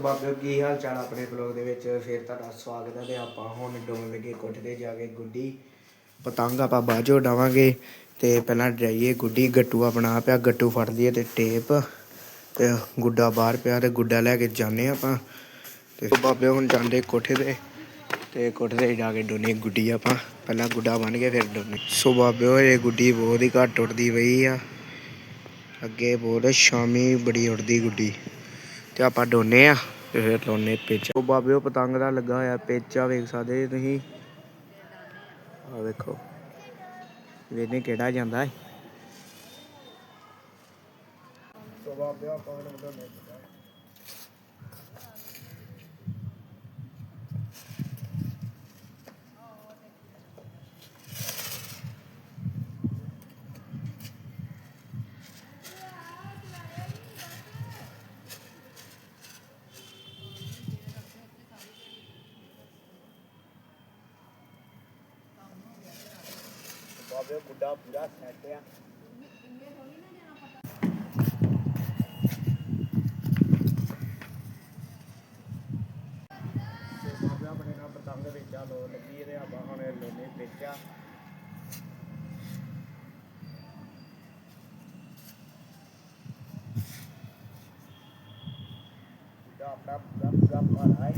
ਬਾਬਿਓ ਕੀ ਹਾਲ ਚਾਲ ਆਪਣੇ ਬਲੌਗ ਦੇ ਵਿੱਚ? ਫਿਰ ਤੁਹਾਡਾ ਸਵਾਗਤ ਹੈ ਤੇ ਆਪਾਂ ਹੁਣ ਡੋਨ ਲੱਗੇ ਕੋਠੇ ਤੇ ਜਾ ਕੇ ਗੁੱਡੀ। ਪਤੰਗ ਆਪਾਂ ਬਾਜੋ ਡਾਵਾਂਗੇ ਤੇ ਪਹਿਲਾਂ ਡਰਾਈਏ ਗੁੱਡੀ। ਗੱਟੂ ਆਪਣਾ ਪਿਆ, ਗੱਟੂ ਫੜ ਲਈਏ ਤੇ ਟੇਪ ਤੇ ਗੁੱਡਾ ਬਾਹਰ ਪਿਆ ਤੇ ਗੁੱਡਾ ਲੈ ਕੇ ਜਾਂਦੇ ਆਪਾਂ। ਤੇ ਬਾਬੇ ਹੁਣ ਜਾਂਦੇ ਕੋਠੇ ਤੇ ਤੇ ਕੋਠੇ ਤੇ ਜਾ ਕੇ ਡੋਨੇ ਗੁੱਡੀ ਆਪਾਂ। ਪਹਿਲਾਂ ਗੁੱਡਾ ਬਣ ਕੇ ਫਿਰ ਡੋਨੇ। ਸੋ ਬਾਬਿਓ ਇਹ ਗੁੱਡੀ ਬਹੁਤ ਹੀ ਘੱਟ ਉੱਡਦੀ ਪਈ ਆ। ਅੱਗੇ ਬਹੁਤ ਸ਼ਾਮੀ ਬੜੀ ਉੱਡਦੀ ਗੁੱਡੀ। ਤੇ ਆਪਾਂ ਡੋਨੇ ਆ, ਤੇ ਫਿਰ ਲਾਉਨੇ ਪੇਚਾ। ਉਹ ਬਾਬਿਓ ਪਤੰਗ ਦਾ ਲੱਗਾ ਹੋਇਆ, ਪੇਚਾ ਵੇਖ ਸਕਦੇ ਤੁਸੀਂ। ਆ ਵੇਖੋ। ਵੇਨੇ ਕਿਹੜਾ ਜਾਂਦਾ ਹੈ ਸੋ ਬਾਬਿਓ ਆਪਾਂ ਡੋਨੇ ਬਾਬਿਓ ਗੁੱਡਾ ਪੂਰਾ ਸੈੱਟ ਆ। ਤੇ ਆਪਣੇ ਨਾਲ ਪਤੰਗ ਵੇਚਾ ਲੋ ਲੱਗੀ ਤੇ ਆਪਾਂ ਹੁਣ ਲੋਨੇ ਵੇਚਾ ਆਪਣਾ ਪੂਰਾ ਪੂਰਾ ਭਰਾ ਹੈ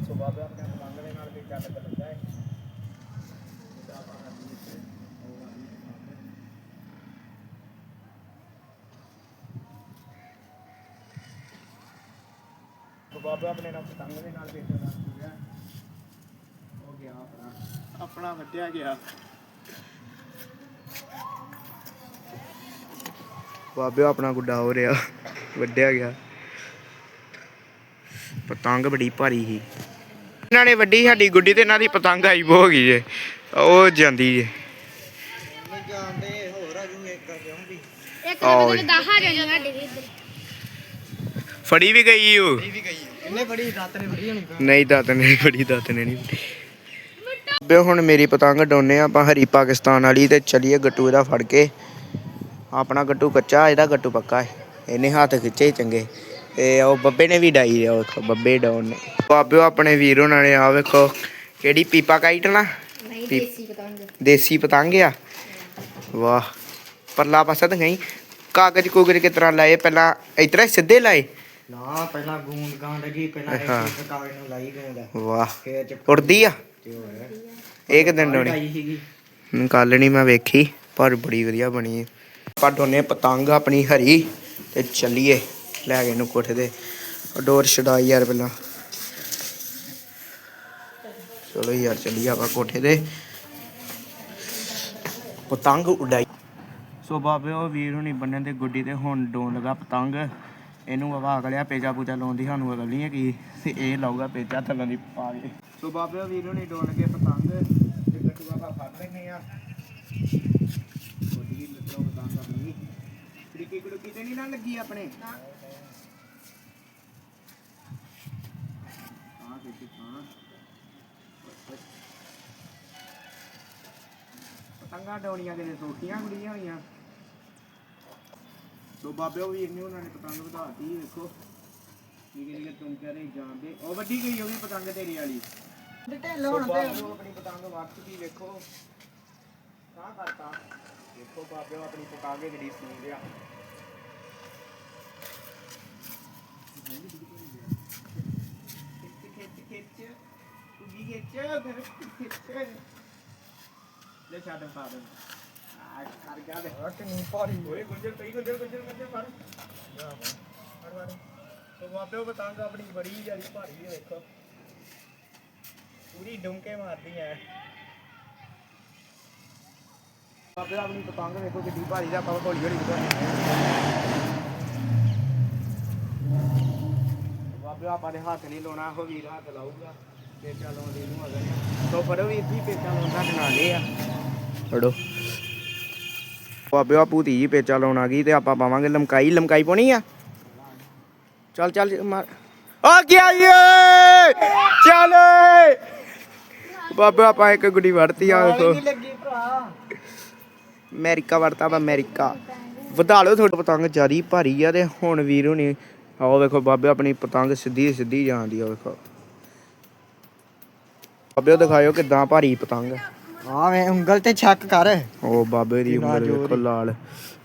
ਸੋ ਬਾਬੇ ਆਪਣੇ ਪਤੰਗ ਦੇ ਨਾਲ ਵੀ ਚੱਲ ਕੇ ਲੱਗਾ ਹੈ ਇਹਦਾ ਬਾਹਰ ਦੀ ਵਿੱਚ ਉਹ ਆ ਗਈ ਪਤੰਗ। ਸੋ ਬਾਬੇ ਆਪਣੇ ਨਾਲ ਪਤੰਗ ਦੇ ਨਾਲ ਵੇਚਦਾ ਰਿਹਾ ਹੋ ਗਿਆ ਆਪਣਾ ਆਪਣਾ ਵੱਟਿਆ ਗਿਆ। ਬਾਬੇ ਆਪਣਾ ਗੁੱਡਾ ਹੋ ਰਿਹਾ ਵੱਡਿਆ ਗਿਆ। ਪਤੰਗ ਬੜੀ ਭਾਰੀ ਸੀ। ਇਹਨਾਂ ਨੇ ਵੱਡੀ ਸਾਡੀ ਗੁੱਡੀ ਤੇ ਇਹਨਾਂ ਦੀ ਪਤੰਗ ਆਈ ਹੋ ਗਈ ਜੇ ਉਹ ਜਾਂਦੀ ਜੇ ਇੱਕ ਤਾਂ ਆ ਜਾਣੀ ਸਾਡੇ ਵੀ ਇੱਧਰ। ਫੜੀ ਵੀ ਗਈ ਉਹ ਵੀ ਗਈ। ਇਹਨੇ ਬੜੀ ਰਾਤ ਨੇ ਬੜੀ ਹੋਣੀ ਨਹੀਂ ਦਾਤ ਨੇ ਫੜੀ ਦਾਤ ਨੇ ਨਹੀਂ। ਬੇ ਹੁਣ ਮੇਰੀ ਪਤੰਗ ਡੋਨੇ ਆਪਾਂ ਹਰੀ ਪਾਕਿਸਤਾਨ ਵਾਲੀ ਤੇ ਚਲੀਏ ਗੱਟੂ ਇਹਦਾ ਫੜ ਕੇ। ਆਪਣਾ ਗੱਟੂ ਕੱਚਾ ਇਹਦਾ ਗੱਟੂ ਪੱਕਾ ਹੈ ਇਹਨੇ ਹੱਥ ਖਿੱਚੇ ਚੰਗੇ। ਤੇ ਉਹ ਬੱਬੇ ਨੇ ਵੀ ਡਾਈ ਆ ਉਹ ਵੇਖੋ ਬੱਬੇ ਡਾਉਨ ਨੇ। ਬਾਬਿਓ ਆਪਣੇ ਵੀਰ ਉਹਨਾਂ ਨੇ ਆ ਵੇਖੋ ਕਿਹੜੀ ਪੀਪਾ ਕਾਈਟ ਨਾ? ਨਹੀਂ ਦੇਸੀ ਪਤੰਗ। ਦੇਸੀ ਪਤੰਗ ਆ। ਵਾਹ ਪਰਲਾ ਪਾਸਾ ਤਾਂ ਨਹੀਂ। ਕਾਗਜ਼ ਕੁਗਜ਼ ਕਿਸ ਤਰ੍ਹਾਂ ਲਾਏ? ਪਹਿਲਾਂ ਹੀ ਸਿੱਧੇ ਲਾਏ। ਨਾ ਪਹਿਲਾਂ ਗੂੰਦ ਗਾਂ ਲੱਗੀ ਪਹਿਲਾਂ ਹਾਂ। ਇੱਕ ਕਾਗਜ਼ ਨੂੰ ਲਾਈ ਗੂੰਦ। ਵਾਹ। ਫੇਰ ਚ ਉੜਦੀ ਆ? ਤੇ ਹੋਇਆ ਇਹ ਕਿਦਾਂ ਡੋਣੀ ਆਈ ਸੀਗੀ। ਕੱਲ ਨਹੀਂ ਮੈਂ ਵੇਖੀ ਪਰ ਬੜੀ ਵਧੀਆ ਬਣੀ ਹੈ ਆਪਾਂ ਡੋਨੇ ਪਤੰਗ ਆਪਣੀ ਹਰੀ ਤੇ ਚੱਲੀਏ ਲੈ ਕੇ ਇਹਨੂੰ ਕੋਠੇ ਤੇ। ਉਹ ਡੋਰ ਛਡਾ ਯਾਰ ਪਹਿਲਾਂ। ਚਲੋ ਯਾਰ ਚੱਲੀਏ ਆਪਾਂ ਕੋਠੇ ਤੇ। ਪਤੰਗ ਉਡਾਈ। ਸੋ ਬਾਬੇ ਉਹ ਵੀਰ ਹੁਣੀ ਬੰਨਣ ਤੇ ਗੁੱਡੀ ਤੇ ਹੁਣ ਡੋਨ ਲਗਾ ਪਤੰਗ। ਇਹਨੂੰ ਹਵਾ ਲਿਆ ਪੇਜਾ ਪੂਜਾ ਲਾਉਣ ਦੀ ਸਾਨੂੰ ਅਗਲ ਨਹੀਂ ਹੈ ਕੀ ਤੇ ਇਹ ਲਾਊਗਾ ਪੇਜਾ ਥੱਲੋਂ ਦੀ ਪਾ ਕੇ। ਸੋ ਬਾਬੇ ਵੀਰ ਹੁਣੀ ਡੋਨ ਲਗੇ ਪਤੰਗ ਤੇ ਗੱਟੂ ਆਪਾਂ ਫੜ ਲੈਨੇ ਆ। ਗੁੱਡੀ ਲੱਤਰੋਂ ਪਤੰਗ ਆਪਣੀ। ਖਿੜਕੀ ਖਿੜਕੀ ਤੇ ਨਹੀਂ ਨਾ ਲੱਗੀ ਆਪਣੇ? ਹਾਂ ਦੇਖੀ ਹਾਂ ਪਤੰਗਾਂ ਡੋਣੀਆਂ ਕਿਤੇ ਸੋਖੀਆਂ ਕੁੜੀਆਂ ਹੋਈਆਂ। ਸੋ ਬਾਬੇ ਉਹ ਵੀਰ ਨੇ ਉਹਨਾਂ ਨੇ ਪਤੰਗ ਵਧਾਤੀ ਵੇਖੋ ਨਿੱਕੇ ਨਿੱਕੇ ਤੁਮ ਕਰੇ ਜਾਂਦੇ ਉਹ ਵੱਡੀ ਗਈ ਉਹ ਵੀ ਪਤੰਗ ਤੇਰੀ ਵਾਲੀ। ਢਿੱਲ ਹੁਣ ਬਾਬੇ ਉਹ ਆਪਣੀ ਪਤੰਗ ਵੱਟ ਚੁੱਕੀ ਵੇਖੋ ਕਾਹ ਕਰਤਾ? ਵੇਖੋ ਬਾਬੇ ਉਹ ਆਪਣੀ ਪਤੰਗ ਜਿਹੜੀ ਸੂਣ ਰਿਹਾ ਲੈ ਛੱਡ ਪਾ ਦੇ। ਬਾਬੇ ਉਹ ਆਪਣੀ ਬੜੀ ਜਿਆਦੀ ਭਾਰੀ ਹੈ ਵੇਖੋ ਪੂਰੀ ਡੁੰਕੇ ਮਾਰਦੀ ਐ। ਬਾਬੇ ਆਪਣੀ ਪਤੰਗ ਵੇਖੋ ਕਿੱਡੀ ਭਾਰੀ ਦਾ ਆਪਾਂ ਹੌਲੀ ਹੌਲੀ ਵਧਾਉਂਦੇ ਬਾਬੇ ਆਪਾਂ ਨੇ ਹੱਥ ਨਹੀਂ ਲਾਉਣਾ, ਉਹ ਵੀਰ ਹੱਥ ਲਾਊਗਾ। ਪੇਚਾ ਲਾਉਣ ਦੀ ਨੂੰ ਅਗਰ ਤੋ ਫੜੋ ਵੀਰ ਜੀ, ਪੇਚਾ ਲਾਉਂਦਾ ਬਣਾ ਗਏ ਆ। ਫੜੋ। ਬਾਬੇ ਆ ਭੂਤੀ ਜੀ ਪੇਚਾ ਲਾਉਣ ਆ ਗਈ ਤੇ ਆਪਾਂ ਪਾਵਾਂਗੇ ਲਮਕਾਈ। ਲਮਕਾਈ ਪਾਉਣੀ ਆ? ਚੱਲ ਚੱਲ ਮਾਰ। ਆ ਗਿਆ ਏ ਚੱਲ ਬਾਬੇ ਆਪਾਂ ਇੱਕ ਗੁੱਡੀ ਵੜਤੀ ਆ ਵੇਖੋ ਨਹੀਂ ਲੱਗੀ ਭਰਾ। ਅਮਰੀਕਾ ਵਰਤਾ ਵਾ ਅਮਰੀਕਾ। ਵਧਾ ਲਓ ਤੁਹਾਡੀ ਪਤੰਗ ਜਿਆਦੀ ਭਾਰੀ ਆ ਤੇ ਹੁਣ ਵੀਰ ਹੁਣੀ ਆਓ ਵੇਖੋ ਬਾਬੇ ਆਪਣੀ ਪਤੰਗ ਸਿੱਧੀ ਸਿੱਧੀ ਜਾਂਦੀ ਆ ਵੇਖੋ ਬਾਬੇ ਦਿਖਾਇਓ ਕਿਦਾਂ ਭਾਰੀ ਪਤੰਗ। ਆ ਵੇ ਉਂਗਲ ਤੇ ਚੱਕ ਕਰ। ਉਹ ਬਾਬੇ ਦੀ ਉਂਗਲ ਵੇਖੋ ਲਾਲ।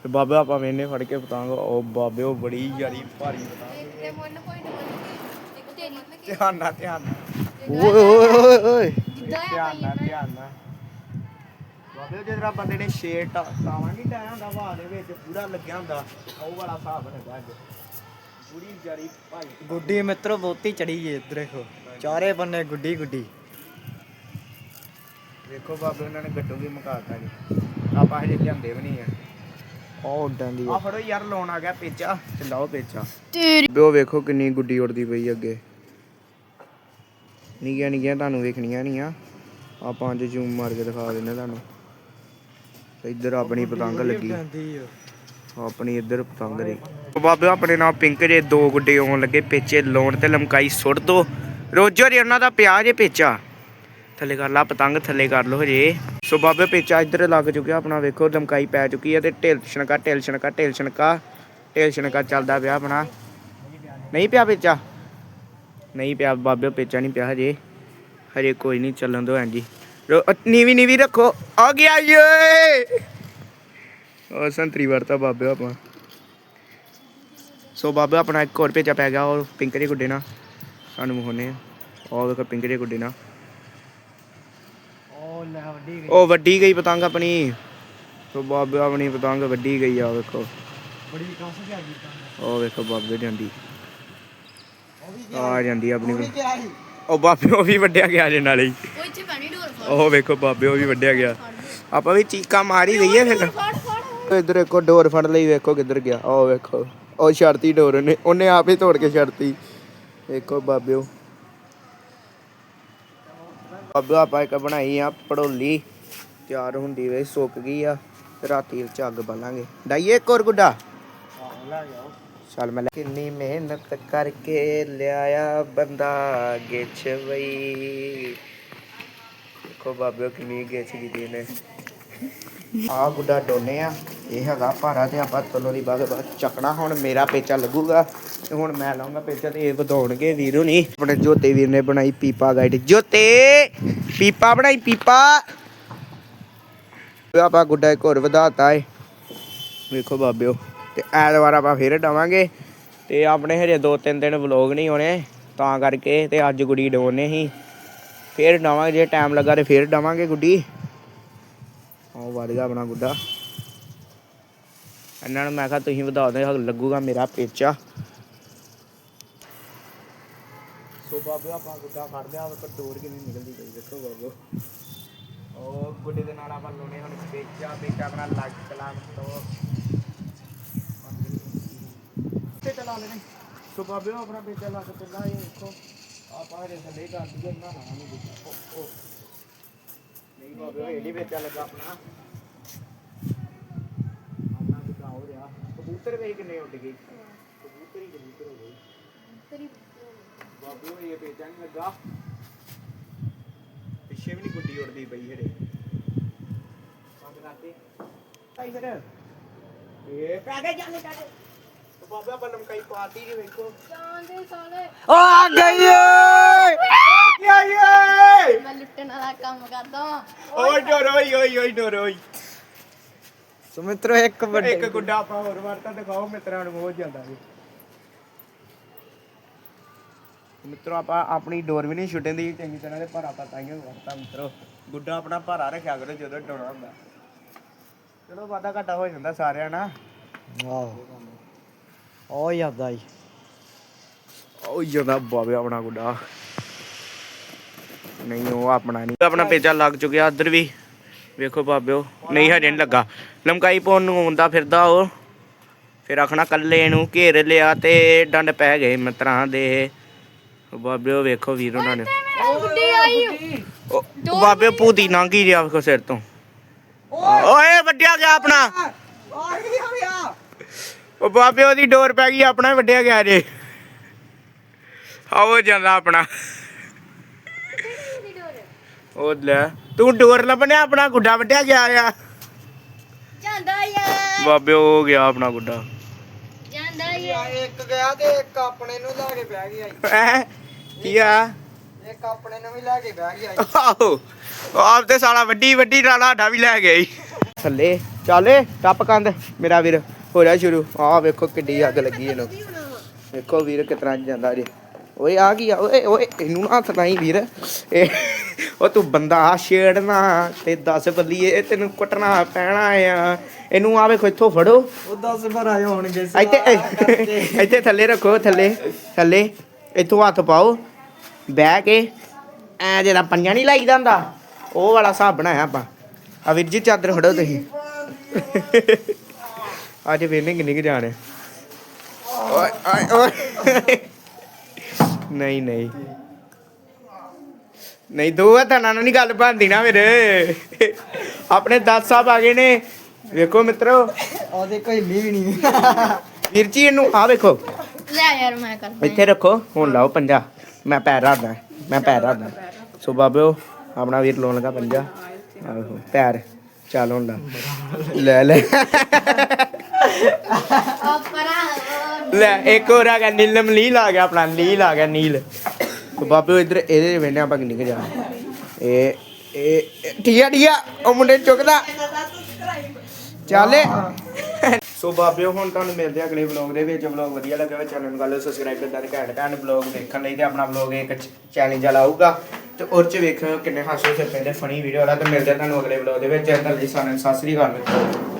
ਤੇ ਬਾਬੇ ਆਪਾਂ ਵੇਨੇ ਫੜ ਕੇ ਪਤੰਗ ਉਹ ਬਾਬੇ ਉਹ ਬੜੀ ਜਿਆਦੀ ਭਾਰੀ ਪਤੰਗ। ਤੇ ਮੁੰਨ ਕੋਈ ਨਾ ਇੱਕ ਤੇਰੀ ਲੱਗੀ ਧਿਆਨ ਨਾਲ ਧਿਆਨ ਨਾਲ। ਓਏ ਓਏ ਓਏ ਓਏ ਜਿੱਦਾਂ ਆ ਧਿਆਨ ਨਾਲ ਧਿਆਨ ਨਾਲ। ਬਾਬੇ ਜਿਹੜਾ ਬੰਦੇ ਨੇ ਸ਼ੇਰ ਟਾ ਤਾਵਾ ਨਹੀਂ ਟਾਇਆ ਹੁੰਦਾ ਵਾਹ ਦੇ ਵਿੱਚ ਪੂਰਾ ਲੱਗਿਆ ਹੁੰਦਾ ਉਹ ਵਾਲਾ ਹਿਸਾਬ ਬਣਦਾ ਅੱਜ। ਪੂਰੀ ਜਾਰੀ ਭਾਈ ਗੁੱਡੀ ਮਿੱਤਰੋ ਬਹੁਤੀ ਚੜੀ ਏ ਇੱਧਰ ਦੇਖੋ। ਚਾਰੇ ਬੰਨੇ ਗੁੱਡੀ ਗੁੱਡੀ ਵੇਖੋ ਬਾਬੇ ਉਹਨਾਂ ਨੇ ਗੱਟੂ ਵੀ ਮੁਕਾਤਾ ਜੀ। ਆਪਾਂ ਹਜੇ ਲਿਆਂਦੇ ਵੀ ਨਹੀਂ ਆ। ਉਹ ਉੱਡਾਂ ਦੀ ਆ। ਫੜੋ ਯਾਰ ਲੋਨ ਆ ਗਿਆ ਪੇਚਾ। ਤੇ ਲਾਓ ਪੇਚਾ। ਤੇਰੀ ਬਿਓ ਵੇਖੋ ਕਿੰਨੀ ਗੁੱਡੀ ਉੜਦੀ ਪਈ ਅੱਗੇ। ਨਿੱਕੀਆਂ ਨਿੱਕੀਆਂ ਤੁਹਾਨੂੰ ਵੇਖਣੀਆਂ ਨਹੀਂ ਆ। ਆਪਾਂ ਅੱਜ ਜ਼ੂਮ ਮਾਰ ਕੇ ਦਿਖਾ ਦਿੰਨੇ ਤੁਹਾਨੂੰ। ਇੱਧਰ ਆਪਣੀ ਪਤੰਗ ਲੱਗੀ। ਆਪਣੀ ਇੱਧਰ ਪਤੰਗ ਦੀ। ਬਾਬੇ ਆਪਣੇ ਨਾਲ ਪਿੰਕ ਜੇ ਦੋ ਗੁੱਡੇ ਆਉਣ ਲੱਗੇ। ਪੇਚੇ ਲਾਉਣ ਤੇ ਲਮਕਾਈ ਸੁੱਟ ਦੋ। ਰੋਜੋ ਜੇ ਉਹਨਾਂ ਦਾ ਪਿਆ ਜੇ ਪੇਚਾ। ਥੱਲੇ ਕਰ ਲਾ, ਪਤੰਗ ਥੱਲੇ ਕਰ ਲੋ ਹਜੇ। ਸੋ ਬਾਬੇ, ਪੇਚਾ ਇੱਧਰ ਲੱਗ ਚੁੱਕਿਆ ਆਪਣਾ, ਵੇਖੋ, ਲਮਕਾਈ ਪੈ ਚੁੱਕੀ ਹੈ ਤੇ ਢਿਲ ਛਣਕਾ ਢਿਲ ਛਣਕਾ ਢਿਲ ਛਣਕਾ ਢਿਲ ਛਣਕਾ ਚੱਲਦਾ ਪਿਆ ਆਪਣਾ। ਨਹੀਂ ਪਿਆ ਪੇਚਾ? ਨਹੀਂ ਪਿਆ ਬਾਬੇ, ਪੇਚਾ ਨਹੀਂ ਪਿਆ ਹਜੇ। ਹਜੇ ਕੋਈ ਨਹੀਂ ਚੱਲਣ ਦੋ ਹਾਂਜੀ ਨੀਵੀ ਨੀਵੀ ਰੱਖੋ। ਆ ਗਿਆ ਏ ਉਹ ਸੰਤਰੀ ਵਰਤਾ ਬਾਬੇ ਆਪਾਂ। ਸੋ ਬਾਬੇ, ਆਪਣਾ ਇੱਕ ਹੋਰ ਪੇਚਾ ਪੈ ਗਿਆ, ਉਹ ਪਿੰਕ ਦੇ ਗੁੱਡੇ ਨਾਲ। ਸਾਨੂੰ ਮੋਹਨੇ ਆ। ਪਿੰਕ ਦੇ ਗੁੱਡੇ ਨਾਲ। ਵੱਡੀ ਗਈ। ਉਹ ਵੱਡੀ ਗਈ ਪਤੰਗ ਆਪਣੀ। ਸੋ ਬਾਬੇ ਆਪਣੀ ਪਤੰਗ ਵੱਡੀ ਗਈ ਆ ਵੇਖੋ। ਬੜੀ ਕਾਸ ਗਿਆ ਜੀ ਉਹ ਵੇਖੋ ਬਾਬੇ ਜਾਂਦੀ ਆ ਜਾਂਦੀ ਆਪਣੀ ਉਹ ਬਾਬੇ ਉਹ ਵੀ ਵੱਡਿਆ ਗਿਆ ਜੇ ਨਾਲੇ ਉਹ ਇੱਥੇ ਪੈਣੀ ਢੋਲ ਫੜ। ਉਹ ਵੇਖੋ ਬਾਬੇ ਉਹ ਵੀ ਵੱਡਿਆ ਗਿਆ। ਆਪਾਂ ਵੀ ਚੀਕਾਂ ਮਾਰੀ ਗਈਏ ਫਿਰ। ਇਧਰ ਇੱਕੋ ਡੋਰ ਫੜ ਲਈ ਵੇਖੋ ਕਿੱਧਰ ਗਿਆ। ਉਹ ਵੇਖੋ। ਉਹ ਛੜਤੀ ਡੋਰ ਨੇ ਉਹਨੇ ਆਪ ਹੀ ਤੋੜ ਕੇ ਛੜਤੀ ਵੇਖੋ ਬਾਬਿਓ ਬਾਬਿਓ ਆਪਾਂ ਇੱਕ ਬਣਾਈ ਆ ਪੜੋਲੀ ਤਿਆਰ ਹੁੰਦੀ ਵੇ, ਸੁੱਕ ਗਈ ਆ, ਤੇ ਰਾਤੀ ਇਹ ਅੱਗ ਬਾਲਾਂਗੇ। ਡਾਈਏ ਇੱਕ ਹੋਰ ਗੁੱਡਾ? ਚੱਲ ਮੈਂ ਕਿੰਨੀ ਮਿਹਨਤ ਕਰਕੇ ਲਿਆਇਆ ਬੰਦਾ ਗਿੱਛ ਵਈ ਦੇਖੋ ਬਾਬੇ ਕਿੰਨੀ ਗਿੱਛ ਕੀਤੀ ਨੇ ਆ ਗੁੱਡਾ ਡੋਨੇ ਆ। ਇਹ ਹੈਗਾ ਭਾਰਾ ਤੇ ਆਪਾਂ ਤਲੋਂ ਦੀ ਬਾਗ ਚੱਕਣਾ। ਹੁਣ ਮੇਰਾ ਪੇਚਾ ਲੱਗੂਗਾ ਤੇ ਹੁਣ ਮੈਂ ਲਾਉਂਗਾ ਪੇਚਾ ਤੇ ਇਹ ਵਧਾਉਣਗੇ ਵੀਰੋ ਨਹੀਂ। ਆਪਣੇ ਜੋਤੇ ਵੀਰ ਨੇ ਬਣਾਈ ਪੀਪਾ ਗਾਈਡ ਜੋਤੇ! ਪੀਪਾ ਬਣਾਈ ਪੀਪਾ! ਆਪਾਂ ਗੁੱਡਾ ਇੱਕ ਹੋਰ ਵਧਾਤਾ ਏ। ਵੇਖੋ ਬਾਬਿਓ। ਤੇ ਐਤਵਾਰ ਆਪਾਂ ਫੇਰ ਡਾਵਾਂਗੇ ਤੇ ਆਪਣੇ ਹਜੇ ਦੋ ਤਿੰਨ ਦਿਨ ਵਲੋਗ ਨਹੀਂ ਹੋਣੇ, ਤਾਂ ਕਰਕੇ ਤੇ ਅੱਜ ਗੁੱਡੀ ਡੋਨੇ ਸੀ। ਫੇਰ ਡਾਵਾਂਗੇ ਜੇ ਟਾਈਮ ਲੱਗਾ ਤੇ ਫੇਰ ਡਾਵਾਂਗੇ ਗੁੱਡੀ। ਉਹ ਵਧ ਗਿਆ ਆਪਣਾ ਗੁੱਡਾ। ਇਹਨਾਂ ਨੂੰ ਮੈਂ ਕਿਹਾ ਤੁਸੀਂ ਵਧਾ ਦਿਓ ਲੱਗੂਗਾ ਮੇਰਾ ਪੇਚਾ। ਸੋ ਬਾਬੇ, ਆਪਾਂ ਗੁੱਡਾ ਫੜਦੇ ਆ ਪਰ ਡੋਰ ਕਿਵੇਂ ਨਿਕਲਦੀ ਪਈ, ਦੇਖੋ ਬਾਬੋ। ਉਹ ਗੁੱਡੇ ਦੇ ਨਾਲ ਆਪਾਂ ਲਾਉਣੇ ਹੁਣ ਪੇਚਾ ਪੇਚਾ ਆਪਣਾ ਲੱਗ ਚਲਾ ਤੋਂ। ਤੇ ਚਲਾ ਲੈਣੇ। ਸੋ ਬਾਬੇ ਆਪਣਾ ਪੇਚਾ ਲੱਗ ਚੱਲਾ ਇਹ ਦੇਖੋ, ਆਪਾਂ ਹਰੇ ਥੱਲੇ ਕਰ ਦਈਏ ਨਾ ਨਾ ਨਹੀਂ ਦੇਖੋ। ਉਹ ਨਹੀਂ ਬਾਬੇ, ਉਹ ਏਡੀ ਪੇਚਾ ਲੱਗਾ ਆਪਣਾ ਕਿਦਾਂ ਹੋ ਰਿਹਾ ਕਬੂਤਰ ਵੇਖ ਕਿੰਨੇ ਉੱਡ ਗਏ। ਕਬੂਤਰ ਹੀ ਕਬੂਤਰ ਹੋ ਗਏ। ਤੇਰੀ ਬਾਬੇ ਇਹ ਪੇਚਾ ਨਹੀਂ ਲੱਗਾ। ਪਿੱਛੇ ਵੀ ਨਹੀਂ ਗੁੱਡੀ ਉੜਦੀ ਪਈ ਹਰੇ ਬੰਦ ਕਰਤੇ ਆਈ ਫਿਰ। ਇਹ ਪੈ ਗਏ ਉਹ ਬਾਬਾ ਬਲਮ ਕਈ ਪਾਰਟੀ ਜੀ ਵੇਖੋ। ਜਾਂਦੇ ਸਾਲੇ। ਆ ਗਈ ਓਏ ਕੀ ਆਈਏ ਮੈਂ ਲੁੱਟਣ ਵਾਲਾ ਕੰਮ ਕਰਦਾ। ਓਏ ਡੋਰੋਈ ਓਏ ਓਏ ਡੋਰੋਈ। ਸੋ ਮਿੱਤਰੋ ਇੱਕ ਵੱਡੇ ਇੱਕ ਗੁੱਡਾ ਆਪਾਂ ਹੋਰ ਵਰਤਾ ਦਿਖਾਓ ਮਿੱਤਰਾਂ ਨੂੰ ਹੋ ਜਾਂਦਾ ਜੀ। ਮਿੱਤਰੋ ਆਪਾਂ ਆਪਣੀ ਡੋਰ ਵੀ ਨਹੀਂ ਛੁੱਟਣ ਦੀ ਚੰਗੀ ਤਰ੍ਹਾਂ ਤੇ ਪਰ ਆਪਾਂ ਤਾਈਓ ਵਰਤਾ ਮਿੱਤਰੋ। ਗੁੱਡਾ ਆਪਣਾ ਭਾਰਾ ਰੱਖਿਆ ਕਰੋ ਜਦੋਂ ਡੋਣਾ ਹੁੰਦਾ। ਚਲੋ ਵਾਦਾ ਘਾਟਾ ਹੋ ਜਾਂਦਾ ਸਾਰਿਆਂ ਨਾਲ। ਆਹੋ। ਉਹ ਯਾਦਾ ਈ ਉਹ ਜਾਂਦਾ ਬਾਬੇ ਆਪਣਾ ਗੁੱਡਾ। ਨਹੀਂ ਉਹ ਆਪਣਾ ਨਹੀਂ। ਆਪਣਾ ਪੇਜਾ ਲੱਗ ਚੁੱਕਿਆ ਉਧਰ ਵੀ। ਵੇਖੋ ਬਾਬਿਓ ਨਹੀਂ ਹਜੇ ਨਹੀਂ ਲੱਗਾ। ਲਮਕਾਈ ਪਾਉਣ ਨੂੰ ਆਉਂਦਾ ਫਿਰਦਾ ਉਹ। ਫਿਰ ਆਖਣਾ ਕੱਲੇ ਨੂੰ ਘੇਰ ਲਿਆ ਤੇ ਡੰਡ ਪੈ ਗਏ ਮਿੱਤਰਾਂ ਦੇ। ਉਹ ਬਾਬਿਓ ਵੇਖੋ ਵੀਰ ਉਹਨਾਂ ਨੇ। ਮੇਰਾ ਗੁੱਡੀ ਆਈ ਉਹ ਬਾਬਿਓ ਪੂਤੀ ਨਾਂਗੀ ਰਿਹਾ ਵੇਖੋ ਸਿਰ ਤੋਂ। ਓਏ, ਵੱਡਿਆ ਗਿਆ ਆਪਣਾ। ਉਹ ਬਾਬਿਓ ਦੀ ਡੋਰ ਪੈ ਗਈ, ਆਪਣਾ ਵੱਡਿਆ ਗਿਆ ਜੇ। ਆਓ ਜਾਂਦਾ ਆਪਣਾ। ਉਹ ਲੈ। ਤੂੰ ਡੋਰ ਲੱਭਣਿਆ ਆਪਣਾ ਗੁੱਡਾ ਵੱਢਿਆ ਗਿਆ ਆ। ਜਾਂਦਾ ਬਾਬੇ ਉਹ ਗਿਆ ਆਪਣਾ ਗੁੱਡਾ। ਜਾਂਦਾ ਆ। ਇੱਕ ਗਿਆ ਤੇ ਇੱਕ ਆਪਣੇ ਨੂੰ ਲੈ ਕੇ ਬਹਿ ਗਿਆ ਈ। ਐ ਕੀ ਆ? ਇੱਕ ਆਪਣੇ ਨੂੰ ਵੀ ਲੈ ਕੇ ਬਹਿ ਗਿਆ ਈ। ਆਹੋ ਆਪ ਤੇ ਸਾਲਾ ਵੱਡੀ ਵੱਡੀ ਰਾਲਾ ਸਾਡਾ ਵੀ ਲੈ ਗਿਆ ਈ ਥੱਲੇ ਚੱਲੇ ਟੱਪ ਕੰਦ ਮੇਰਾ ਵੀਰ ਹੋ ਰਿਹਾ ਸ਼ੁਰੂ। ਆਹ ਵੇਖੋ ਕਿੱਡੀ ਅੱਗ ਲੱਗੀ ਇਹਨੂੰ। ਵੇਖੋ ਵੀਰ ਕਿਤਨਾ ਜਾਂਦਾ ਜੇ। ਓਏ ਆ ਕੀ ਆ? ਓਏ ਓਏ ਇਹਨੂੰ ਨਾ ਹੱਥ ਲਾਈ ਵੀਰ। ਇਹ ਉਹ ਤੂੰ ਬੰਦਾ ਛੇੜਨਾ ਤੇ 10 ਬੱਲੀਏ ਤੈਨੂੰ ਕੁੱਟਣਾ ਪੈਣਾ ਆ। ਇਹਨੂੰ ਆ ਵੇਖੋ ਇੱਥੋਂ ਫੜੋ। ਉਹ 10 ਭਰ ਆਏ ਹੋਣਗੇ ਇੱਥੇ ਇੱਥੇ ਥੱਲੇ ਰੱਖੋ ਥੱਲੇ ਥੱਲੇ। ਇੱਥੋਂ ਹੱਥ ਪਾਓ। ਬਹਿ ਕੇ ਐ ਜਿਹੜਾ ਪੰਜਾ ਨਹੀਂ ਲਾਈਦਾ ਹੁੰਦਾ ਉਹ ਵਾਲਾ ਹਿਸਾਬ ਬਣਾਇਆ ਆਪਾਂ। ਆ ਵੀਰ ਜੀ ਚਾਦਰ ਫੜੋ ਤੁਸੀਂ। ਅੱਜ ਵੇਨੇ ਕਿੰਨੀ ਕੁ ਜਾਣੇ। ਓਏ ਓਏ ਓਏ। ਨਹੀਂ ਨਹੀਂ। ਨਹੀਂ ਦੋ ਹੱਥਾਂ ਨਾਲ ਨਹੀਂ ਗੱਲ ਬਣਦੀ ਨਾ ਮੇਰੇ। ਆਪਣੇ 10 ਸਾਹਿਬ ਆ ਗਏ ਨੇ। ਵੇਖੋ ਮਿੱਤਰੋ। ਉਹਦੇ ਕੋਈ ਵੀ ਨਹੀਂ। ਵੀਰ ਜੀ ਇਹਨੂੰ ਆ ਵੇਖੋ। ਲੈ ਯਾਰ ਮੈਂ ਕਰਦਾ ਇੱਥੇ ਰੱਖੋ। ਹੁਣ ਲਾਓ ਪੰਜਾ ਮੈਂ ਪੈਰ ਰੱਖਦਾ ਮੈਂ ਪੈਰ ਰੱਖਦਾ। ਸੋ ਬਾਬਿਓ ਆਪਣਾ ਵੀਰ ਲਾਉਣ ਲੱਗਾ ਪੰਜਾ ਆਹੋ ਪੈਰ। ਚੱਲ ਹੁਣ ਲਾ। ਲੈ ਲੈ। ਉਹ ਪਰਾਂ ਉਹ ਲੈ ਇੱਕ ਹੋਰ ਆ ਗਿਆ ਨੀਲਮ ਨੀਲ ਆ ਗਿਆ ਆਪਣਾ ਨੀਲ ਆ ਗਿਆ ਨੀਲ। ਸੋ ਬਾਬਿਓ ਇੱਧਰ, ਇਹਦੇ ਵੇਨੇ ਆਪਾਂ ਕਿੰਨੀ ਕੁ ਜਾਣਾ। ਇਹ ਇਹ, ਇਹ- ਠੀਕ ਆ ਉਹ ਮੁੰਡੇ ਨੂੰ ਚੁੱਕਦਾ। ਚੱਲ ਸੋ ਬਾਬਿਓ ਹੁਣ ਤੁਹਾਨੂੰ ਮਿਲਦੇ ਆ ਅਗਲੇ ਵਲੌਗ ਦੇ ਵਿੱਚ। ਵਲੌਗ ਵਧੀਆ ਲੱਗਾ ਹੋਵੇ ਚੈਨਲ ਨੂੰ ਕਰ ਲਓ ਸਬਸਕ੍ਰਾਈਬ ਕਰਦਾ ਤੇ ਘੈਂਟ ਘੈਂਟ ਵਲੌਗ ਦੇਖਣ ਲਈ ਤੇ ਆਪਣਾ ਵਲੌਗ ਇੱਕ ਚੈਲੰਜ ਵਾਲਾ ਆਊਗਾ। ਤੇ ਉਹ ਚ ਵੇਖਿਓ ਕਿੰਨੇ ਹਾਸੇ ਸੇ ਪੈਂਦੇ ਫਨੀ ਵੀਡੀਓ ਵਾਲਾ। ਤੇ ਮਿਲਦੇ ਆ ਤੁਹਾਨੂੰ ਅਗਲੇ ਵਲੌਗ ਦੇ ਵਿੱਚ। ਤਾਂ ਲਈ ਸਾਰਿਆਂ ਸਤਿ ਸ੍ਰੀ ਅਕਾਲ ਮਿੱਤਰੋ।